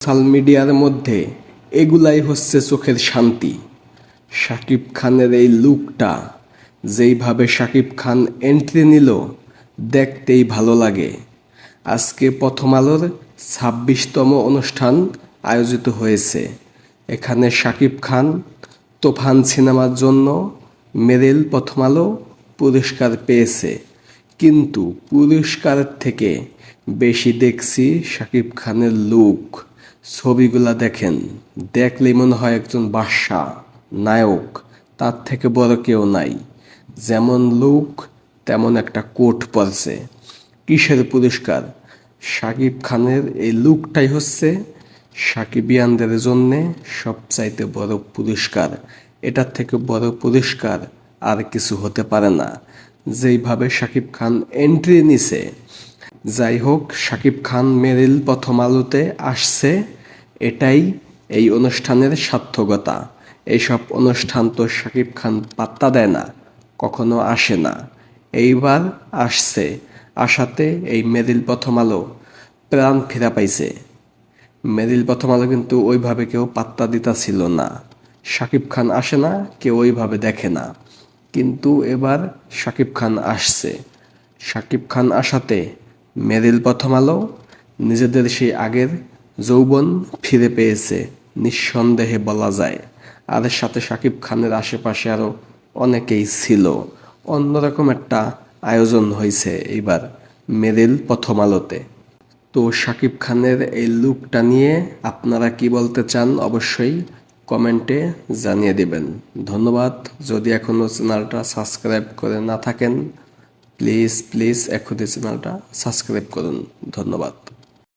Social মিডিয়ার মধ্যে এগুলাই হচ্ছে চোখের শান্তি। শাকিব খানের এই লুকটা, যেইভাবে শাকিব খান এন্ট্রি নিল, দেখতেই ভালো লাগে। আজকে প্রথম আলোর ছাব্বিশতম অনুষ্ঠান আয়োজিত হয়েছে। এখানে শাকিব খান তোফান সিনেমার জন্য মেরিল প্রথম আলো পুরস্কার পেয়েছে। কিন্তু পুরস্কারের থেকে বেশি দেখছি শাকিব খানের লুক। ছবিগুলা দেখেন। দেখলেই মনে হয় একজন বাদশা, নায়ক, তার থেকে বড় কেউ নাই। যেমন লুক, তেমন একটা কোট পরছে। কিসের পুরস্কার? শাকিব খানের এই লুকটাই হচ্ছে সাকিবিয়ানদের জন্যে সবচাইতে বড় পুরস্কার। এটার থেকে বড় পুরস্কার আর কিছু হতে পারে না। যেইভাবে শাকিব খান এন্ট্রি নিছে। যাই হোক শাকিব খান মেরিল প্রথম আলোতে আসছে। এটাই এই অনুষ্ঠানের সার্থকতা। এইসব অনুষ্ঠান তো শাকিব খান পাত্তা দেয় না, কখনো আসে না। এইবার আসছে, আসাতে এই মেরিল প্রথম আলো প্রাণ ফিরা পাইছে। মেরিল প্রথম আলো কিন্তু ওইভাবে কেউ পাত্তা দিতা ছিল না। শাকিব খান আসে না, কেউ ওইভাবে দেখে না। কিন্তু এবার শাকিব খান আসছে। শাকিব খান আসাতে মেরিল প্রথম আলো, নিজেদের সেই আগের যৌবন ফিরে পেয়েছে, নিঃসন্দেহে বলা যায়। আর সাথে সাকিব খানের আশেপাশে আরও অনেকেই ছিল। অন্যরকম একটা আয়োজন হয়েছে এইবার মেরিল প্রথম আলোতে। তো শাকিব খানের এই লুকটা নিয়ে আপনারা কি বলতে চান অবশ্যই কমেন্টে জানিয়ে দেবেন। ধন্যবাদ। যদি এখনও চ্যানেলটা সাবস্ক্রাইব করে না থাকেন, প্লিজ প্লিজ এখনই চ্যানেলটা সাবস্ক্রাইব করুন। ধন্যবাদ।